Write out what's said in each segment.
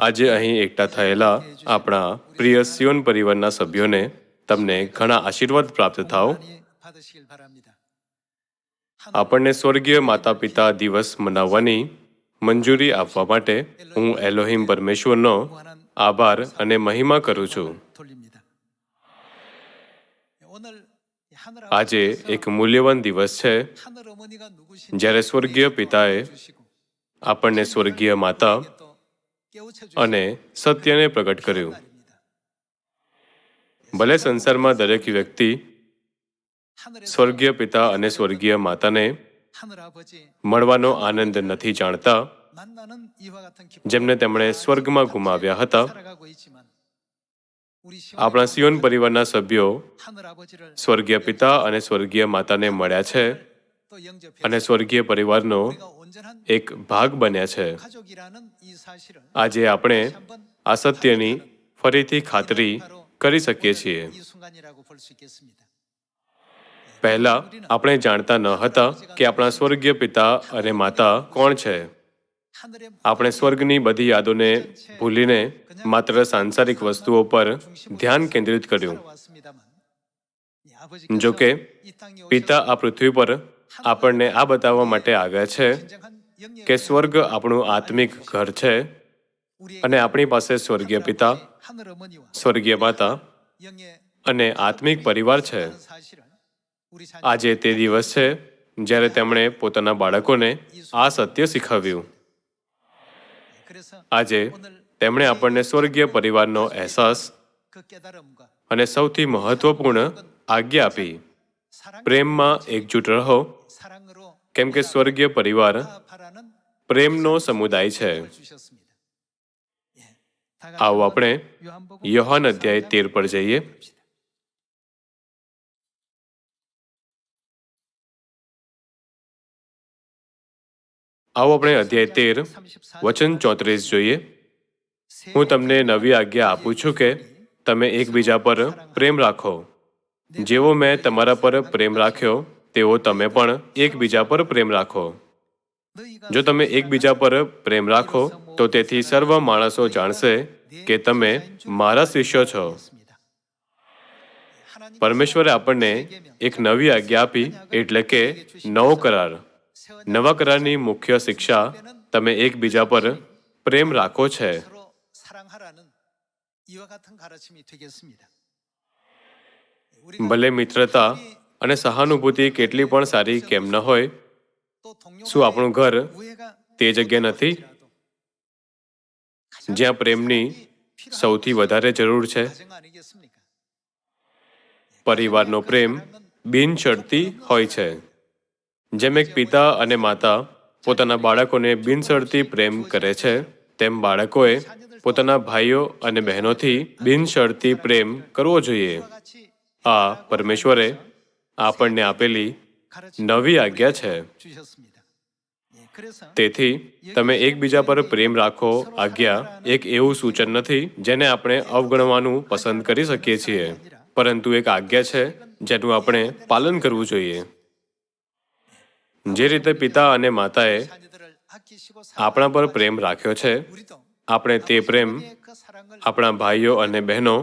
આજે અહીં એકઠા થયેલા આપણા પ્રિય સિયોન પરિવારના સભ્યોને તમને ઘણા આશીર્વાદ પ્રાપ્ત થાવ આપણને સ્વર્ગીય માતા પિતા દિવસ મનાવવાની મંજૂરી આપવા માટે હું એલોહિમ પરમેશ્વરનો આભાર અને મહિમા કરું છું. આજે એક મૂલ્યવાન દિવસ છે. જ્યારે સ્વર્ગીય પિતાએ આપણને સ્વર્ગીય માતા અને સત્યને પ્રગટ કર્યું. ભલે સંસારમાં દરેક વ્યક્તિ સ્વર્ગીય પિતા અને સ્વર્ગીય માતાને મળવાનો આનંદ નથી જાણતા જેમને તેમણે સ્વર્ગમાં ગુમાવ્યા હતા. આપણા સિયોન પરિવારના સભ્યો સ્વર્ગીય પિતા અને સ્વર્ગીય માતાને મળ્યા છે અને સ્વર્ગીય પરિવારનો એક ભાગ બન્યા છે. આજે આપણે આ સત્યની ફરીથી ખાતરી કરી શકીએ છીએ. પહેલા આપણે જાણતા ન હતા કે આપણા સ્વર્ગીય પિતા અને માતા કોણ છે. આપણે સ્વર્ગની બધી યાદોને ભૂલીને માત્ર સાંસારિક વસ્તુઓ પર ધ્યાન કેન્દ્રિત કર્યું. જોકે પિતા આ પૃથ્વી પર આપણને આ બતાવવા માટે આવ્યા છે કે સ્વર્ગ આપણું આત્મિક ઘર છે અને આપણી પાસે સ્વર્ગીય પિતા, સ્વર્ગીય માતા અને આત્મિક પરિવાર છે. આજે તે દિવસ છે જ્યારે તેમણે પોતાના બાળકોને આ સત્ય શીખવ્યું. આજે તેમણે આપણને સ્વર્ગીય પરિવારનો અહેસાસ અને સૌથી મહત્વપૂર્ણ આજ્ઞા આપી. પ્રેમમાં એકજૂટ રહો કેમ કે સ્વર્ગીય પરિવાર પ્રેમનો સમુદાય છે આવો આપણે યોહાન અધ્યાય તેર પર જઈએ આવો આપણે અધ્યાય તેર વચન ચોત્રીસ જોઈએ હું તમને નવી આજ્ઞા આપું છું કે તમે એકબીજા પર પ્રેમ રાખો જેવો મેં તમારા પર પ્રેમ રાખ્યો, તેવો તમે પણ એકબીજા પર પ્રેમ રાખો. જો તમે એકબીજા પર પ્રેમ રાખો, તો તેથી સર્વ માણસો જાણશે કે તમે મારા શિષ્યો છો. પરમેશ્વરે આપણને એક નવી આજ્ઞા આપી, એટલે કે નવો કરાર. નવા કરારની મુખ્ય શિક્ષા તમે એકબીજા પર પ્રેમ રાખો છે. ભલે મિત્રતા અને સહાનુભૂતિ કેટલી પણ સારી કેમ ન હોય, શું આપણું ઘર તે જગ્યા નથી? જ્યાં પ્રેમની સૌથી વધારે જરૂર છે. પરિવારનો પ્રેમ બિનશરતી હોય છે. જેમ એક પિતા અને માતા પોતાના બાળકોને બિનશરતી પ્રેમ કરે છે, તેમ બાળકોએ પોતાના ભાઈઓ અને બહેનોથી બિનશરતી પ્રેમ કરવો જોઈએ. આ પરમેશ્વરે આપણને આપેલી નવી આજ્ઞા છે. તેથી તમે એકબીજા પર પ્રેમ રાખો, આજ્ઞા એક એવું સૂચન નથી જેને આપણે અવગણવાનું પસંદ કરી શકીએ છીએ. પરંતુ એક આજ્ઞા છે જેનું આપણે પાલન કરવું જોઈએ. જે રીતે પિતા અને માતાએ આપણા પર પ્રેમ રાખ્યો છે, આપણે તે પ્રેમ આપણા ભાઈઓ અને બહેનો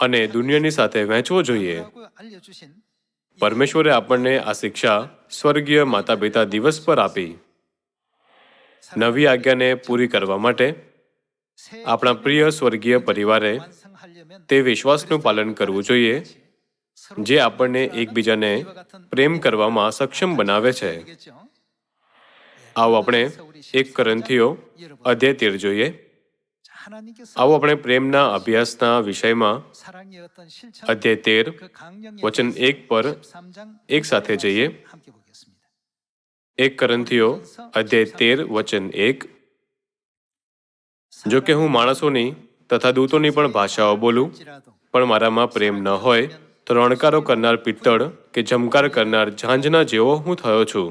અને દુનિયાની સાથે વહેંચવો જોઈએ. પરમેશ્વરે આપણને આ શિક્ષા સ્વર્ગીય માતા પિતા દિવસ પર આપી. નવી આજ્ઞાને પૂરી કરવા માટે આપણા પ્રિય સ્વર્ગીય પરિવારે તે વિશ્વાસનું પાલન કરવું જોઈએ, જે આપણને એકબીજાને પ્રેમ કરવામાં સક્ષમ બનાવે છે. આવો આપણે એક કરંથીઓ અધ્યાય તેર જોઈએ. આવો આપણે પ્રેમના અભ્યાસના વિષયમાં અધ્યાય તેર વચન એક પર એક સાથે જઈએ એક કરંથીઓ અધ્યાય તેર વચન એક જો કે હું માણસોની તથા દૂતોની પણ ભાષાઓ બોલું પણ મારામાં પ્રેમ ન હોય તો રણકારો કરનાર પિત્તળ કે જમકાર કરનાર ઝાંઝના જેવો હું થયો છું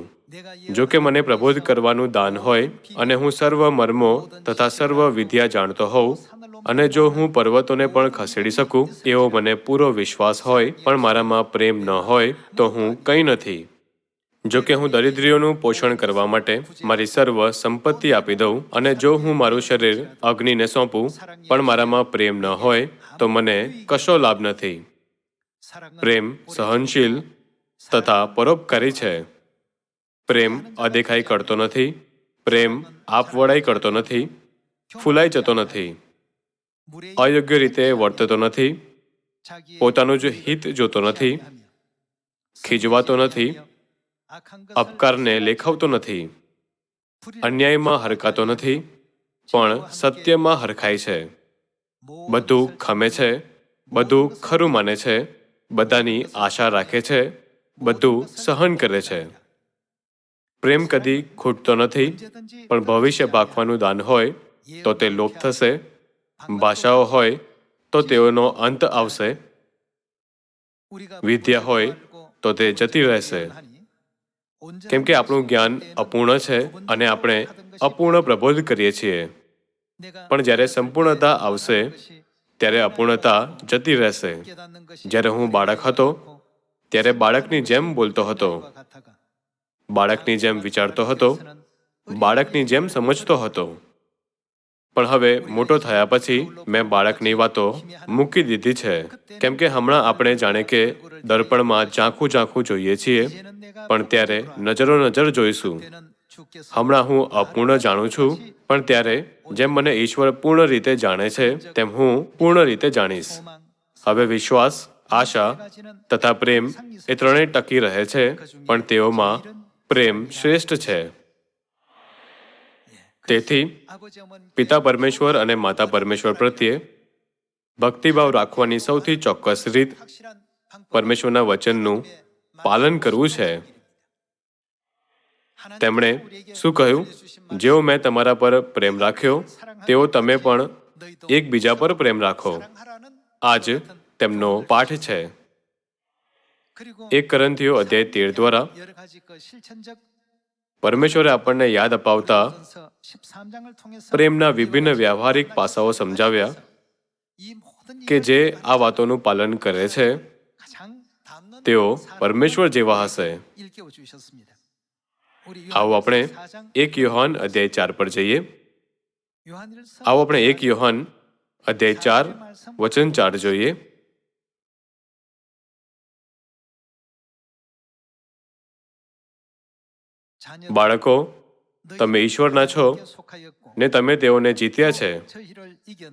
જો કે મને પ્રબોધ કરવાનું દાન હોય અને હું સર્વ મર્મો તથા સર્વ વિદ્યા જાણતો હોઉં અને જો હું પર્વતોને પણ ખસેડી શકું, એવો મને પૂરો વિશ્વાસ હોય, પણ મારામાં પ્રેમ ન હોય, તો હું કંઈ નથી. જો કે હું દરિદ્રીઓનું પોષણ કરવા માટે મારી સર્વ સંપત્તિ આપી દઉં અને જો હું મારું શરીર અગ્નિને સોંપું, પણ મારામાં પ્રેમ ન હોય, તો મને કશો લાભ નથી. પ્રેમ સહનશીલ તથા પરોપકારી છે. પ્રેમ અદેખાઈ કરતો નથી, પ્રેમ આપવડાઈ કરતો નથી, ફૂલાઈ જતો નથી, અયોગ્ય રીતે વર્તતો નથી, પોતાનું જ હિત જોતો નથી, ખીજવાતો નથી, અપકારને લેખવતો નથી, અન્યાયમાં હરકાતો નથી, પણ સત્યમાં હરખાય છે. બધું ખમે છે, બધું ખરું માને છે, બધાની આશા રાખે છે, બધું સહન કરે છે. પ્રેમ કદી ખૂટતો નથી, પણ ભવિષ્ય ભાખવાનું દાન હોય, તો તે લોપ થશે. ભાષાઓ હોય, તો તેઓનો અંત આવશે. વિદ્યા હોય, તો તે જતી રહેશે. કેમ કે આપણું જ્ઞાન અપૂર્ણ છે અને આપણે અપૂર્ણ પ્રબોધ કરીએ છીએ. પણ જ્યારે સંપૂર્ણતા આવશે, ત્યારે અપૂર્ણતા જતી રહેશે. જ્યારે હું બાળક હતો, ત્યારે બાળકની જેમ બોલતો હતો. બાળકની જેમ વિચારતો હતો, બાળકની જેમ સમજતો હતો. પણ હવે મોટો થયા પછી મેં બાળકની વાતો મૂકી દીધી છે. કેમ કે હમણાં આપણે જાણે કે દર્પણમાં ઝાંખું ઝાંખું જોઈએ છીએ, પણ ત્યારે નજરો નજર જોઈશું. હમણાં હું અપૂર્ણ જાણું છું, પણ ત્યારે જેમ મને ઈશ્વર પૂર્ણ રીતે જાણે છે, તેમ હું પૂર્ણ રીતે જાણીશ. હવે વિશ્વાસ, આશા તથા પ્રેમ એ ત્રણેય ટકી રહે છે, પણ તેઓમાં પ્રેમ શ્રેષ્ઠ છે. તેથી પિતા પરમેશ્વર અને માતા પરમેશ્વર પ્રત્યે ભક્તિભાવ રાખવાની સૌથી ચોક્કસ રીત પરમેશ્વરના વચનનું પાલન કરવું છે. તેમણે શું કહ્યું? જેઓ મેં તમારા પર પ્રેમ રાખ્યો, તેઓ તમે પણ એકબીજા પર પ્રેમ રાખો. આજ તેમનો પાઠ છે. એક કરંથીઓ અધ્યાય તેર દ્વારા પરમેશ્વરે આપણને યાદ અપાવતા પ્રેમના વિભિન્ન વ્યવહારિક પાસાઓ સમજાવ્યા કે જે આ વાતોનું પાલન કરે છે તેઓ પરમેશ્વર જેવા હશે આવો આપણે એક યોહાન અધ્યાય ચાર પર જઈએ આવો આપણે એક યોહાન અધ્યાય ચાર વચન ચાર જોઈએ બાળકો તમે ઈશ્વરના છો ને તમે તેઓને જીત્યા છે.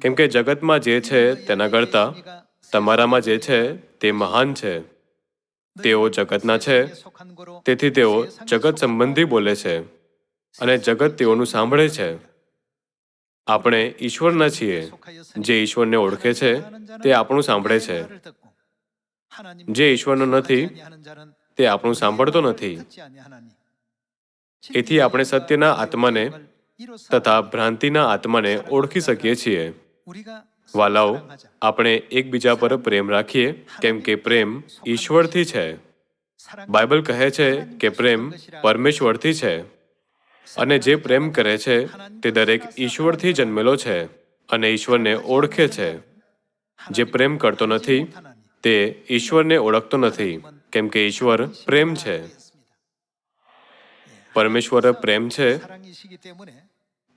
કેમ કે જગતમાં જે છે તેના કરતાં તમારામાં જે છે તે મહાન છે. તેઓ જગતના છે. તેથી તેઓ જગત સંબંધી બોલે છે અને જગત તેઓનું સાંભળે છે. આપણે ઈશ્વરના છીએ. જે ઈશ્વરને ઓળખે છે તે આપણું સાંભળે છે જે ઈશ્વરનો નથી તે આપણું સાંભળતો નથી એથી આપણે સત્યના આત્માને તથા ભ્રાંતિના આત્માને ઓળખી શકીએ છીએ. વાલાઓ, આપણે એકબીજા પર પ્રેમ રાખીએ, કેમ કે પ્રેમ ઈશ્વરથી છે. બાઇબલ કહે છે કે પ્રેમ પરમેશ્વરથી છે. અને જે પ્રેમ કરે છે, તે દરેક ઈશ્વરથી જન્મેલો છે અને ઈશ્વરને ઓળખે છે. જે પ્રેમ કરતો નથી, તે ઈશ્વરને ઓળખતો નથી, કેમ કે ઈશ્વર પ્રેમ છે. પરમેશ્વર પ્રેમ છે,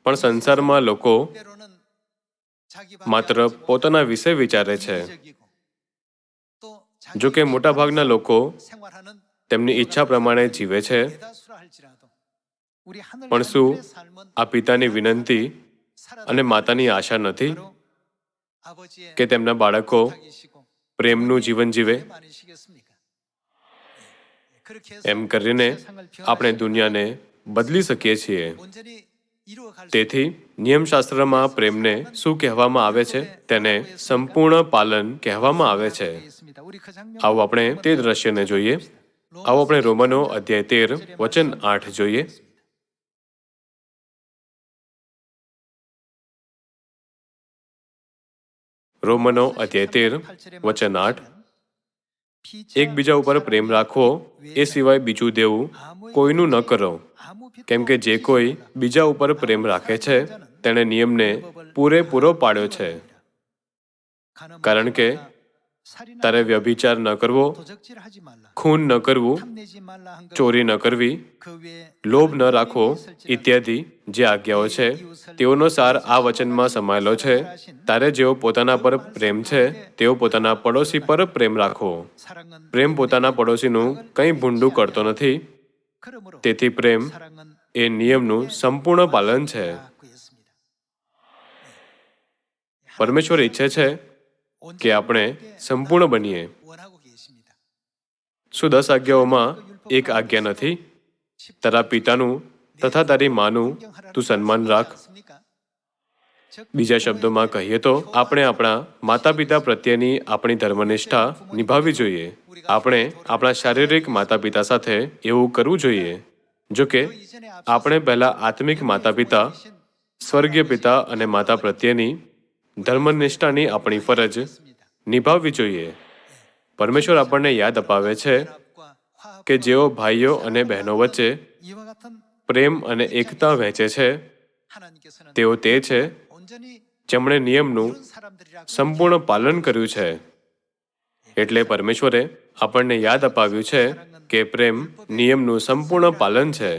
પણ સંસારમાં લોકો માત્ર પોતાના વિશે વિચારે છે. જો કે મોટાભાગના લોકો તેમની ઈચ્છા પ્રમાણે જીવે છે. પણ શું આ પિતાની વિનંતી અને માતાની આશા નથી કે તેમના બાળકો પ્રેમનું જીવન જીવે? એમ કરીને આપણે દુનિયાને બદલી શકીએ છીએ. તેથી નિયમશાસ્ત્રમાં પ્રેમને શું કહેવામાં આવે છે તેને સંપૂર્ણ પાલન કહેવામાં આવે છે. આવો આપણે તે દ્રશ્યને જોઈએ. આવો આપણે રોમનો અધ્યાય તેર, વચન આઠ જોઈએ. રોમનો અધ્યાય તેર, વચન આઠ. એકબીજા ઉપર પ્રેમ રાખો, એ સિવાય બીજું દેવું કોઈનું ન કરો. કેમ કે જે કોઈ બીજા ઉપર પ્રેમ રાખે છે, તેણે નિયમને પૂરેપૂરો પાડ્યો છે. કારણ કે તારે વ્યભિચાર ન કરવો ખૂન ન કરવું ચોરી ન કરવી લોભ ન રાખવો ઇત્યાદિ જે આજ્ઞાઓ છે તેઓનો સાર આ વચનમાં સમાયેલો છે. તારે જેઓ પોતાના પર પ્રેમ છે તેઓ પોતાના પડોશી પર પ્રેમ રાખવો પ્રેમ પોતાના પડોશીનું કંઈ ભૂંડું કરતો નથી. તેથી પ્રેમ એ નિયમનું સંપૂર્ણ પાલન છે. પરમેશ્વર ઈચ્છે છે કે આપણે સંપૂર્ણ બનીએ. શું દસ આજ્ઞાઓમાં એક આજ્ઞા નથી? તારા પિતાનું તથા તારી માનું તું સન્માન રાખ. બીજા શબ્દોમાં કહીએ તો આપણે આપણા માતા પિતા પ્રત્યેની આપણી ધર્મનિષ્ઠા નિભાવવી જોઈએ. આપણે આપણા શારીરિક માતા પિતા સાથે એવું કરવું જોઈએ. જો કે આપણે પહેલાં આત્મિક માતા પિતા સ્વર્ગીય પિતા અને માતા પ્રત્યેની ધર્મનિષ્ઠાની આપણી ફરજ નિભાવવી જોઈએ. પરમેશ્વર આપણને યાદ અપાવે છે કે જેઓ ભાઈઓ અને બહેનો વચ્ચે પ્રેમ અને એકતા વહેંચે છે, તેઓ તે છે જેમણે નિયમનું સંપૂર્ણ પાલન કર્યું છે. એટલે પરમેશ્વરે આપણને યાદ અપાવ્યું છે કે પ્રેમ નિયમનું સંપૂર્ણ પાલન છે.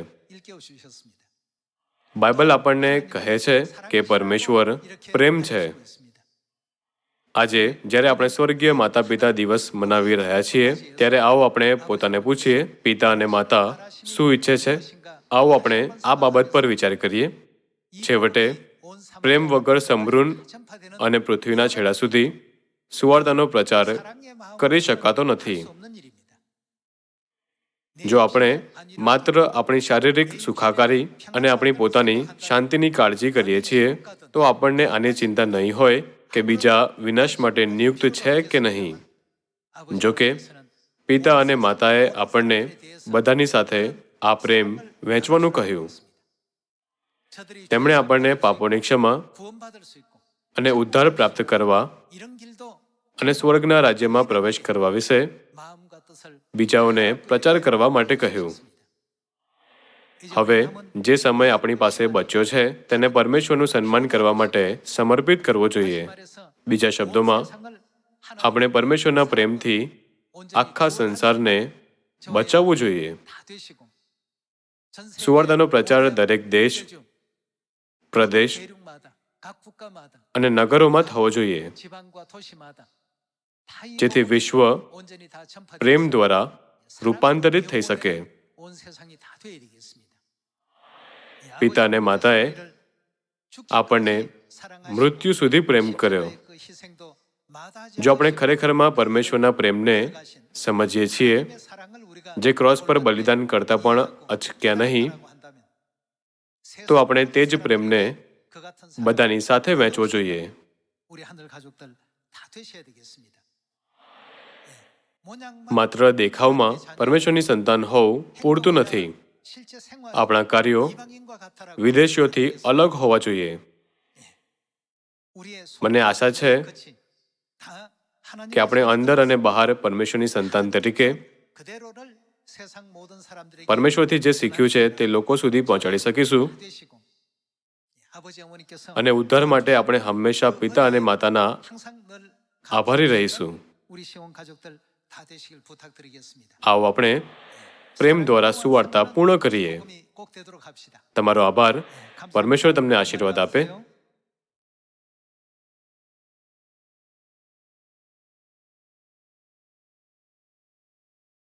બાઇબલ આપણને કહે છે કે પરમેશ્વર પ્રેમ છે. આજે જ્યારે આપણે સ્વર્ગીય માતા પિતા દિવસ મનાવી રહ્યા છીએ, ત્યારે આવો આપણે પોતાને પૂછીએ, પિતા અને માતા શું ઈચ્છે છે? આવો આપણે આ બાબત પર વિચાર કરીએ. છેવટે, પ્રેમ વગર સમૃન અને પૃથ્વીના છેડા સુધી સુવાર્તાનો પ્રચાર કરી શકાતો નથી. જો આપણે માત્ર આપણી શારીરિક સુખાકારી અને આપણી પોતાની શાંતિની કાળજી કરીએ છીએ, તો આપણને આની ચિંતા નહીં હોય કે બીજા વિનાશ માટે નિયુક્ત છે કે નહીં. જોકે પિતા અને માતાએ આપણને બધાની સાથે આ પ્રેમ વહેંચવાનું કહ્યું. તેમણે આપણને પાપોની ક્ષમા અને ઉદ્ધાર પ્રાપ્ત કરવા અને સ્વર્ગના રાજ્યમાં પ્રવેશ કરવા વિશે બીજાઓને પ્રચાર કરવા માટે કહ્યું, હવે જે સમય આપણી પાસે બચ્યો છે, તેને પરમેશ્વરનું સન્માન કરવા માટે સમર્પિત કરવો જોઈએ. બીજા શબ્દોમાં, આપણે પરમેશ્વરના પ્રેમથી આખા સંસારને બચાવવું જોઈએ. સુવર્ધાનો પ્રચાર દરેક દેશ, પ્રદેશ અને નગરોમાં થવો જોઈએ. જેથી વિશ્વ પ્રેમ દ્વારા રૂપાંતરિત થઈ શકે. પિતા અને માતાએ આપણને મૃત્યુ સુધી પ્રેમ કર્યો. જો આપણે ખરેખરમાં પરમેશ્વરના પ્રેમને સમજીએ છીએ જે ક્રોસ પર બલિદાન કરતા પણ અચક્યા નહીં તો આપણે તે જ પ્રેમને બધાની સાથે વહેંચવો જોઈએ. માત્ર દેખાવમાં પરમેશ્વરની સંતાન હોવું પૂરતું નથી. આપણા કાર્યો વિદેશીઓથી અલગ હોવા જોઈએ. મને આશા છે કે આપણે અંદર અને બહાર પરમેશ્વરની સંતાન તરીકે પરમેશ્વરથી જે શીખ્યું છે તે લોકો સુધી પહોંચાડી શકીશું. અને ઉદ્ધાર માટે આપણે હંમેશા પિતા અને માતાના આભારી રહીશું. આવો આપણે પ્રેમ દ્વારા સુવાર્તા પૂર્ણ કરીએ તમારો આભાર પરમેશ્વર તમને આશીર્વાદ આપે